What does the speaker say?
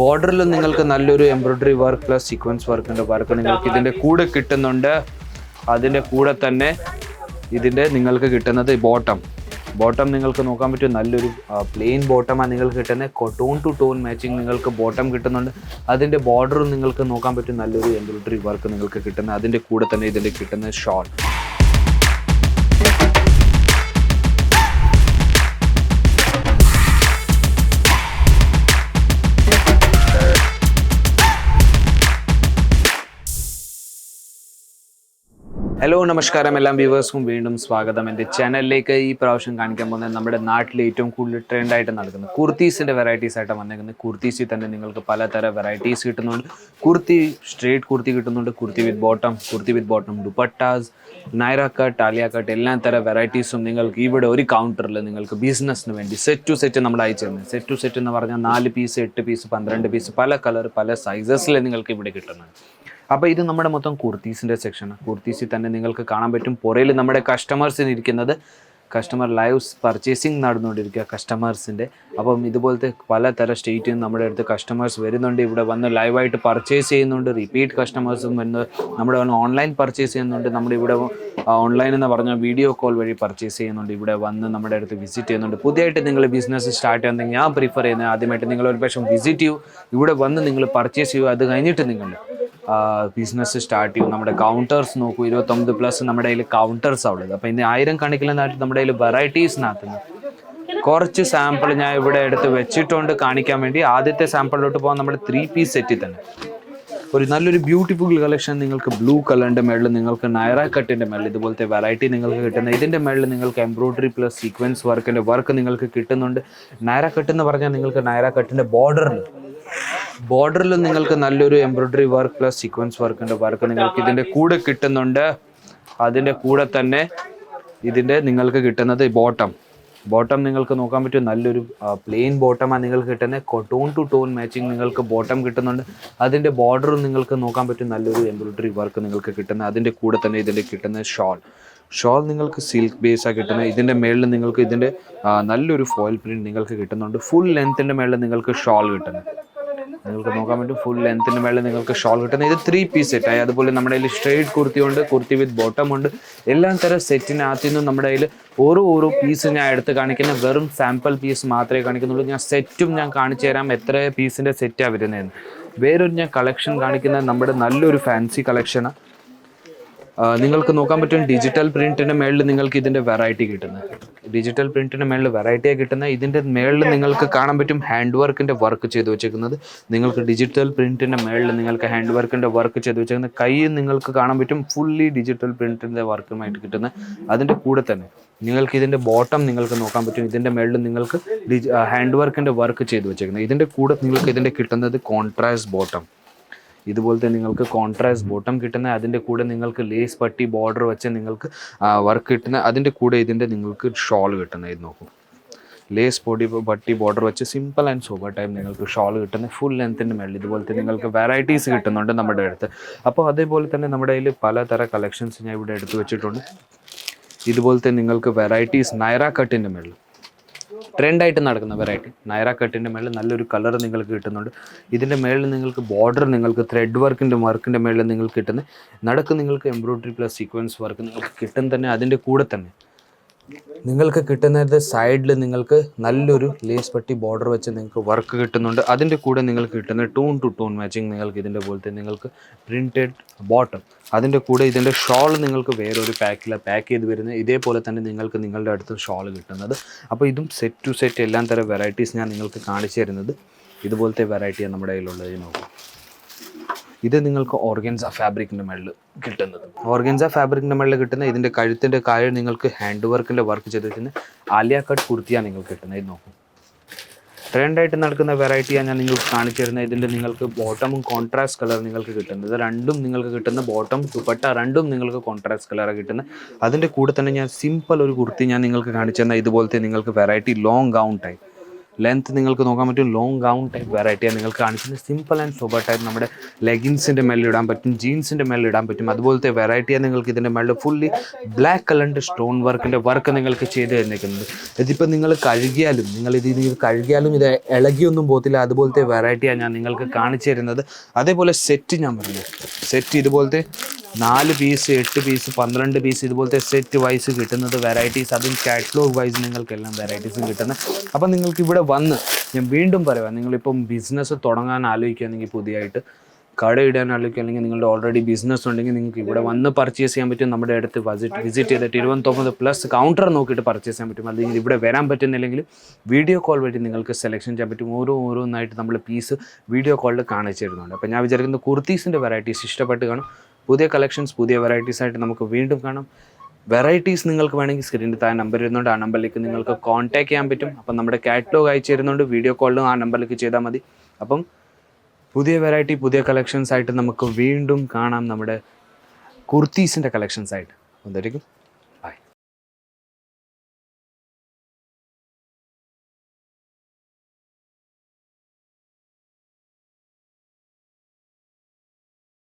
ബോർഡറിൽ നിങ്ങൾക്ക് നല്ലൊരു embroidery work plus sequence work ഉണ്ട് വർക്ക് നിങ്ങൾക്ക് ഇതിന്റെ കൂടെ കിട്ടുന്നുണ്ട്. അതിന്റെ കൂടെ തന്നെ ഇതിന്റെ നിങ്ങൾക്ക് കിട്ടുന്നത് ബോട്ടം ബോട്ടം നിങ്ങൾക്ക് നോക്കാൻ പറ്റും നല്ലൊരു പ്ലെയിൻ ബോട്ടമാണ് നിങ്ങൾക്ക് കിട്ടുന്നത് ടോൺ ടു ടോൺ മാച്ചിങ് നിങ്ങൾക്ക് ബോട്ടം കിട്ടുന്നുണ്ട്. അതിന്റെ ബോർഡറും നിങ്ങൾക്ക് നോക്കാൻ പറ്റും നല്ലൊരു എംബ്രോയിഡറി വർക്ക് നിങ്ങൾക്ക് കിട്ടുന്നത് അതിന്റെ കൂടെ തന്നെ ഇതിന്റെ കിട്ടുന്ന ഷോൾ ഹലോ നമസ്കാരം എല്ലാം വ്യൂവേഴ്സും. വീണ്ടും സ്വാഗതം. എന്റെ ചാനലിലേക്ക് ഈ പ്രാവശ്യം കാണിക്കാൻ പോകുന്നത് നമ്മുടെ നാട്ടിൽ ഏറ്റവും കൂടുതൽ ട്രെൻഡായിട്ട് നടക്കുന്നത് കുർത്തീസിന്റെ വെറൈറ്റീസ് ആയിട്ട് വന്നേക്കുന്നത്. കുർത്തീസിൽ തന്നെ നിങ്ങൾക്ക് പലതരം വെറൈറ്റീസ് കിട്ടുന്നുണ്ട്. കുർത്തി സ്ട്രേറ്റ് കുർത്തി കിട്ടുന്നുണ്ട്. Kurti with bottom kurti with bottom dupattas Naira cut Alia cut എല്ലാ തരം വെറൈറ്റീസും നിങ്ങൾക്ക് ഇവിടെ ഒരു കൗണ്ടറിൽ നിങ്ങൾക്ക് ബിസിനസ്സിന് വേണ്ടി സെറ്റ് ടു സെറ്റ് നമ്മൾ അയച്ചു തരുന്നത്. സെറ്റ് ടു സെറ്റ് എന്ന് പറഞ്ഞാൽ നാല് പീസ് എട്ട് പീസ് പന്ത്രണ്ട് പീസ് പല കളർ പല സൈസസിൽ നിങ്ങൾക്ക് ഇവിടെ കിട്ടുന്നുണ്ട് അപ്പോൾ ഇത് നമ്മുടെ മൊത്തം കുർത്തീസിന്റെ സെക്ഷനാണ് കുർത്തീസിൽ തന്നെ നിങ്ങൾക്ക് കാണാൻ പറ്റും പുറയിൽ നമ്മുടെ കസ്റ്റമേഴ്സിന് ഇരിക്കുന്നത്. കസ്റ്റമർ ലൈവ് പർച്ചേസിങ് നടന്നുകൊണ്ടിരിക്കുക കസ്റ്റമേഴ്സിന്റെ അപ്പം ഇതുപോലത്തെ പലതരം സ്റ്റേറ്റിൽ നിന്ന് നമ്മുടെ അടുത്ത് കസ്റ്റമേഴ്സ് വരുന്നുണ്ട്. ഇവിടെ വന്ന് ലൈവായിട്ട് പർച്ചേസ് ചെയ്യുന്നുണ്ട്. റിപ്പീറ്റ് കസ്റ്റമേഴ്സും വരുന്നത് നമ്മുടെ വന്ന് ഓൺലൈൻ പർച്ചേസ് ചെയ്യുന്നുണ്ട്. നമ്മുടെ ഇവിടെ ഓൺലൈൻ എന്ന് പറഞ്ഞാൽ വീഡിയോ കോൾ വഴി പർച്ചേസ് ചെയ്യുന്നുണ്ട്. ഇവിടെ വന്ന് നമ്മുടെ അടുത്ത് വിസിറ്റ് ചെയ്യുന്നുണ്ട്. പുതിയതായിട്ട് നിങ്ങൾ ബിസിനസ് സ്റ്റാർട്ട് ചെയ്യുന്നെങ്കിൽ ഞാൻ പ്രിഫർ ചെയ്യുന്നത് ആദ്യമായിട്ട് നിങ്ങൾ ഒരു പക്ഷേ വിസിറ്റ് ചെയ്യൂ. ഇവിടെ വന്ന് നിങ്ങൾ പർച്ചേസ് ചെയ്യൂ. അത് കഴിഞ്ഞിട്ട് നിങ്ങൾ ബിസിനസ് സ്റ്റാർട്ട് ചെയ്യും നമ്മുടെ കൗണ്ടേഴ്സ് നോക്കൂ. ഇരുപത്തൊമ്പത് പ്ലസ് നമ്മുടെ കയ്യിൽ കൗണ്ടേഴ്സ് ഉള്ളത് അപ്പോൾ ഇന്ന് ആയിരം കണക്കിലെന്നായിട്ട് നമ്മുടെ കയ്യിൽ വെറൈറ്റീസിനകത്തുനിന്ന് കുറച്ച് സാമ്പിൾ ഞാൻ ഇവിടെ എടുത്ത് വെച്ചിട്ടുണ്ട് കാണിക്കാൻ വേണ്ടി. ആദ്യത്തെ സാമ്പിളിലോട്ട് പോകാൻ നമ്മുടെ ത്രീ പീസ് സെറ്റിൽ തന്നെ. ഒരു നല്ലൊരു ബ്യൂട്ടിഫുൾ കളക്ഷൻ നിങ്ങൾക്ക് ബ്ലൂ കളറിന്റെ മേളിൽ നിങ്ങൾക്ക് നയറ കട്ടിന്റെ മേളിൽ ഇതുപോലത്തെ വെറൈറ്റി നിങ്ങൾക്ക് കിട്ടുന്ന ഇതിന്റെ മേളിൽ നിങ്ങൾക്ക് എംബ്രോയിഡറി പ്ലസ് സീക്വൻസ് വർക്കിന്റെ വർക്ക് നിങ്ങൾക്ക് കിട്ടുന്നുണ്ട്. നയറ കട്ട് എന്ന് പറഞ്ഞാൽ നിങ്ങൾക്ക് നയറ കട്ടിന്റെ ബോർഡറിൽ ബോർഡറിൽ നിങ്ങൾക്ക് നല്ലൊരു embroidery work plus sequence work ഉണ്ട്. വർക്ക് നിങ്ങൾക്ക് ഇതിന്റെ കൂടെ കിട്ടുന്നുണ്ട്. അതിന്റെ കൂടെ തന്നെ ഇതിന്റെ നിങ്ങൾക്ക് കിട്ടുന്നത് ബോട്ടം ബോട്ടം നിങ്ങൾക്ക് നോക്കാൻ പറ്റും നല്ലൊരു പ്ലെയിൻ ബോട്ടമാണ് നിങ്ങൾക്ക് കിട്ടുന്നത് ടോൺ ടു ടോൺ മാച്ചിങ് നിങ്ങൾക്ക് ബോട്ടം കിട്ടുന്നുണ്ട്. അതിന്റെ ബോർഡറും നിങ്ങൾക്ക് നോക്കാൻ പറ്റും നല്ലൊരു എംബ്രോയിഡറി വർക്ക് നിങ്ങൾക്ക് കിട്ടുന്നത് അതിന്റെ കൂടെ തന്നെ ഇതിന്റെ കിട്ടുന്ന ഷോൾ ഷോൾ നിങ്ങൾക്ക് സിൽക്ക് ബേസാണ് കിട്ടുന്നത് ഇതിന്റെ മേളിൽ നിങ്ങൾക്ക് ഇതിന്റെ നല്ലൊരു ഫോയിൽ പ്രിന്റ് നിങ്ങൾക്ക് കിട്ടുന്നുണ്ട്. ഫുൾ ലെങ്ത്തിന്റെ മേളിൽ നിങ്ങൾക്ക് ഷോൾ കിട്ടുന്നത് നിങ്ങൾക്ക് നോക്കാൻ പറ്റും ഫുൾ ലെങ്ത്തിന് മേളിൽ നിങ്ങൾക്ക് ഷോൾ കിട്ടുന്ന ഇത് ത്രീ പീസ് സെറ്റായി അതുപോലെ നമ്മുടെ കയ്യിൽ സ്ട്രേറ്റ് കുർത്തി ഉണ്ട് കുർത്തി വിത്ത് ബോട്ടം ഉണ്ട്. എല്ലാ തരം സെറ്റിനകത്തു നിന്നും നമ്മുടെ കയ്യിൽ ഓരോ ഓരോ പീസ് ഞാൻ എടുത്ത് കാണിക്കുന്ന വെറും സാമ്പിൾ പീസ് മാത്രമേ കാണിക്കുന്നുള്ളൂ. ഞാൻ സെറ്റും ഞാൻ കാണിച്ചു തരാം എത്ര പീസിന്റെ സെറ്റാണ് വരുന്നതെന്ന്. വേറൊരു ഞാൻ കളക്ഷൻ കാണിക്കുന്നത് നമ്മുടെ നല്ലൊരു ഫാൻസി കളക്ഷനാണ് നിങ്ങൾക്ക് നോക്കാൻ പറ്റും ഡിജിറ്റൽ പ്രിന്റിന് മേളിൽ നിങ്ങൾക്ക് ഇതിന്റെ വെറൈറ്റി കിട്ടുന്നത് ഡിജിറ്റൽ പ്രിന്റിന് മേളിൽ വെറൈറ്റിയാണ് കിട്ടുന്നത് ഇതിന്റെ മേളിൽ നിങ്ങൾക്ക് കാണാൻ പറ്റും ഹാൻഡ് വർക്കിന്റെ വർക്ക് ചെയ്ത് വെച്ചേക്കുന്നത്. നിങ്ങൾക്ക് ഡിജിറ്റൽ പ്രിന്റിന്റെ മേളിൽ നിങ്ങൾക്ക് ഹാൻഡ് വർക്കിന്റെ വർക്ക് ചെയ്ത് വെച്ചേക്കുന്നത്. കൈ നിങ്ങൾക്ക് കാണാൻ പറ്റും ഫുള്ളി ഡിജിറ്റൽ പ്രിന്റിന്റെ വർക്കുമായിട്ട് കിട്ടുന്നത് അതിന്റെ കൂടെ തന്നെ നിങ്ങൾക്ക് ഇതിന്റെ ബോട്ടം നിങ്ങൾക്ക് നോക്കാൻ പറ്റും. ഇതിന്റെ മേളിൽ നിങ്ങൾക്ക് ഹാൻഡ് വർക്കിന്റെ വർക്ക് ചെയ്ത് വെച്ചേക്കുന്നത്. ഇതിന്റെ കൂടെ നിങ്ങൾക്ക് ഇതിന്റെ കിട്ടുന്നത് കോൺട്രാസ്റ്റ് ബോട്ടം ഇതുപോലത്തെ നിങ്ങൾക്ക് കോൺട്രാസ്റ്റ് ബോട്ടം കിട്ടുന്ന അതിന്റെ കൂടെ നിങ്ങൾക്ക് ലേസ് പട്ടി ബോർഡർ വെച്ച് നിങ്ങൾക്ക് വർക്ക് കിട്ടുന്ന അതിന്റെ കൂടെ ഇതിന്റെ നിങ്ങൾക്ക് ഷോൾ കിട്ടുന്ന ഇത് നോക്കും. ലേസ് പൊടി പട്ടി ബോർഡർ വെച്ച് സിമ്പിൾ ആൻഡ് സൂപ്പർ ടൈം നിങ്ങൾക്ക് ഷോൾ കിട്ടുന്ന ഫുൾ ലെങ്ത്തിന്റെ മേളിൽ ഇതുപോലത്തെ നിങ്ങൾക്ക് വെറൈറ്റീസ് കിട്ടുന്നുണ്ട് നമ്മുടെ അടുത്ത്. അപ്പോൾ അതേപോലെ തന്നെ നമ്മുടെ കയ്യിൽ പലതരം കളക്ഷൻസ് ഞാൻ ഇവിടെ എടുത്തു വെച്ചിട്ടുണ്ട്. ഇതുപോലത്തെ നിങ്ങൾക്ക് വെറൈറ്റീസ് നൈറ കട്ടിന്റെ മേളിൽ. ട്രെൻഡായിട്ട് നടക്കുന്ന വെറൈറ്റി നൈറ കട്ടിന്റെ മേളിൽ നല്ലൊരു കളർ നിങ്ങൾക്ക് കിട്ടുന്നുണ്ട്. ഇതിന്റെ മേളിൽ നിങ്ങൾക്ക് ബോർഡർ നിങ്ങൾക്ക് ത്രെഡ് വർക്കിന്റെ വർക്കിന്റെ മേളിൽ നിങ്ങൾക്ക് കിട്ടുന്ന നടക്ക് നിങ്ങൾക്ക് എംബ്രോയിഡറി പ്ലസ് സീക്വൻസ് വർക്ക് നിങ്ങൾക്ക് കിട്ടും തന്നെ അതിന്റെ കൂടെ തന്നെ. നിങ്ങൾക്ക് കിട്ടുന്നത് സൈഡിൽ നിങ്ങൾക്ക് നല്ലൊരു ലേസ് പട്ടി ബോർഡർ വെച്ച് നിങ്ങൾക്ക് വർക്ക് കിട്ടുന്നുണ്ട്. അതിന്റെ കൂടെ നിങ്ങൾക്ക് കിട്ടുന്ന ടൂൺ ടു ടൂൺ മാച്ചിങ് നിങ്ങൾക്ക് ഇതിന്റെ പോലത്തെ നിങ്ങൾക്ക് പ്രിന്റഡ് ബോട്ടം അതിന്റെ കൂടെ ഇതിന്റെ ഷോൾ നിങ്ങൾക്ക് വേറൊരു പാക്കിലാണ് പാക്ക് ചെയ്ത് വരുന്നത്. ഇതേപോലെ തന്നെ നിങ്ങൾക്ക് നിങ്ങളുടെ അടുത്ത് ഷോൾ കിട്ടുന്നത്. അപ്പോൾ ഇതും സെറ്റ് ടു സെറ്റ് എല്ലാം തരം വെറൈറ്റീസ് ഞാൻ നിങ്ങൾക്ക് കാണിച്ചു തരുന്നത്. ഇതുപോലത്തെ വെറൈറ്റിയാണ് നമ്മുടെ കയ്യിലുള്ളത്. നോക്കാം. ഇത് നിങ്ങൾക്ക് ഓർഗൻസ ഫാബ്രിക്കിന്റെ മേളിൽ കിട്ടുന്നത്. ഓർഗൻസ ഫാബ്രിക്കിന്റെ മേളിൽ കിട്ടുന്ന ഇതിന്റെ കഴുത്തിന്റെ കായ നിങ്ങൾക്ക് ഹാൻഡ് വർക്കിന്റെ വർക്ക് ചെയ്ത് വെച്ചിരുന്ന ആലിയ കട്ട് കുർത്തിയാണ് നിങ്ങൾക്ക് കിട്ടുന്നത്. ഇത് നോക്കും. ട്രെൻഡായിട്ട് നടക്കുന്ന വെറൈറ്റിയാണ് ഞാൻ നിങ്ങൾക്ക് കാണിച്ചു തരുന്നത്. ഇതിന്റെ നിങ്ങൾക്ക് ബോട്ടമും കോൺട്രാസ്റ്റ് കളർ നിങ്ങൾക്ക് കിട്ടുന്നത്. ഇത് രണ്ടും നിങ്ങൾക്ക് കിട്ടുന്ന ബോട്ടം ദുപ്പട്ട രണ്ടും നിങ്ങൾക്ക് കോൺട്രാസ്റ്റ് കളറാണ് കിട്ടുന്നത്. അതിന്റെ കൂടെ തന്നെ ഞാൻ സിമ്പിൾ ഒരു കുർത്തി ഞാൻ നിങ്ങൾക്ക് കാണിച്ചു തന്ന ഇതുപോലത്തെ നിങ്ങൾക്ക് variety long gown type length നിങ്ങൾക്ക് നോക്കാൻ പറ്റും. ലോങ് ഗൗൺ ടൈപ്പ് വെറൈറ്റിയാണ് നിങ്ങൾക്ക് കാണിക്കുന്നത് സിമ്പിൾ ആൻഡ് സൂപ്പർ ടൈപ്പ് നമ്മുടെ ലെഗിൻസിന്റെ മേലിൽ ഇടാൻ പറ്റും. ജീൻസിന്റെ മേലിൽ ഇടാൻ പറ്റും. അതുപോലത്തെ വെറൈറ്റിയാണ് നിങ്ങൾക്ക് ഇതിന്റെ മേളിൽ ഫുള്ളി ബ്ലാക്ക് കളറിന്റെ സ്റ്റോൺ വർക്കിന്റെ വർക്ക് നിങ്ങൾക്ക് ചെയ്ത് തന്നിരിക്കുന്നത്. ഇതിപ്പോൾ നിങ്ങൾ കഴുകിയാലും നിങ്ങൾ ഇത് ഇത് കഴുകിയാലും ഇത് ഇളകിയൊന്നും പോകത്തില്ല. അതുപോലത്തെ വെറൈറ്റിയാണ് ഞാൻ നിങ്ങൾക്ക് കാണിച്ചു തരുന്നത്. അതേപോലെ സെറ്റ് ഞാൻ പറഞ്ഞു. സെറ്റ് ഇതുപോലത്തെ നാല് പീസ് എട്ട് പീസ് പന്ത്രണ്ട് പീസ് ഇതുപോലത്തെ സെറ്റ് വൈസ് കിട്ടുന്നത് വെറൈറ്റീസ് അതും കാറ്റലോഗ് വൈസ് നിങ്ങൾക്കെല്ലാം വെറൈറ്റീസും കിട്ടുന്നത് അപ്പം നിങ്ങൾക്ക് ഇവിടെ വന്ന് ഞാൻ വീണ്ടും പറയാം നിങ്ങളിപ്പം ബിസിനസ് തുടങ്ങാൻ ആലോചിക്കുകയാണെങ്കിൽ പുതിയതായിട്ട് കട ഇടാൻ ആലോചിക്കുക അല്ലെങ്കിൽ നിങ്ങളുടെ ഓൾറെഡി ബിസിനസ് ഉണ്ടെങ്കിൽ നിങ്ങൾക്ക് ഇവിടെ വന്ന് പർച്ചേസ് ചെയ്യാൻ പറ്റും. നമ്മുടെ അടുത്ത് വിസിറ്റ് വിസിറ്റ് ചെയ്തിട്ട് ഇരുപത്തൊമ്പത് പ്ലസ് കൗണ്ടർ നോക്കിയിട്ട് പർച്ചേസ് ചെയ്യാൻ പറ്റും. അല്ലെങ്കിൽ ഇവിടെ വരാൻ പറ്റുന്നില്ലെങ്കിൽ വീഡിയോ കോൾ വഴി നിങ്ങൾക്ക് സെലക്ഷൻ ചെയ്യാൻ പറ്റും. ഓരോ ഓരോന്നായിട്ട് നമ്മൾ പീസ് വീഡിയോ കോളിൽ കാണിച്ചു തരുന്നുണ്ട്. അപ്പോൾ ഞാൻ വിചാരിക്കുന്നത് കുർത്തീസിന്റെ വെറൈറ്റീസ് ഇഷ്ടപ്പെട്ട് കാണും. പുതിയ കളക്ഷൻസ് പുതിയ വെറൈറ്റീസ് ആയിട്ട് നമുക്ക് വീണ്ടും കാണാം. വെറൈറ്റീസ് നിങ്ങൾക്ക് വേണമെങ്കിൽ സ്ക്രീനിൽ താഴെ നമ്പർ ഇരുന്നുണ്ട് ആ നമ്പറിലേക്ക് നിങ്ങൾക്ക് കോൺടാക്ട് ചെയ്യാൻ പറ്റും. അപ്പം നമ്മുടെ കാറ്റലോഗ് അയച്ചു തരുന്നുണ്ട് വീഡിയോ കോളിലും ആ നമ്പറിലേക്ക് ചെയ്താൽ മതി. അപ്പം പുതിയ വെറൈറ്റി പുതിയ കളക്ഷൻസ് ആയിട്ട് നമുക്ക് വീണ്ടും കാണാം നമ്മുടെ കുർത്തീസിന്റെ കളക്ഷൻസ് ആയിട്ട്. എന്തായിരിക്കും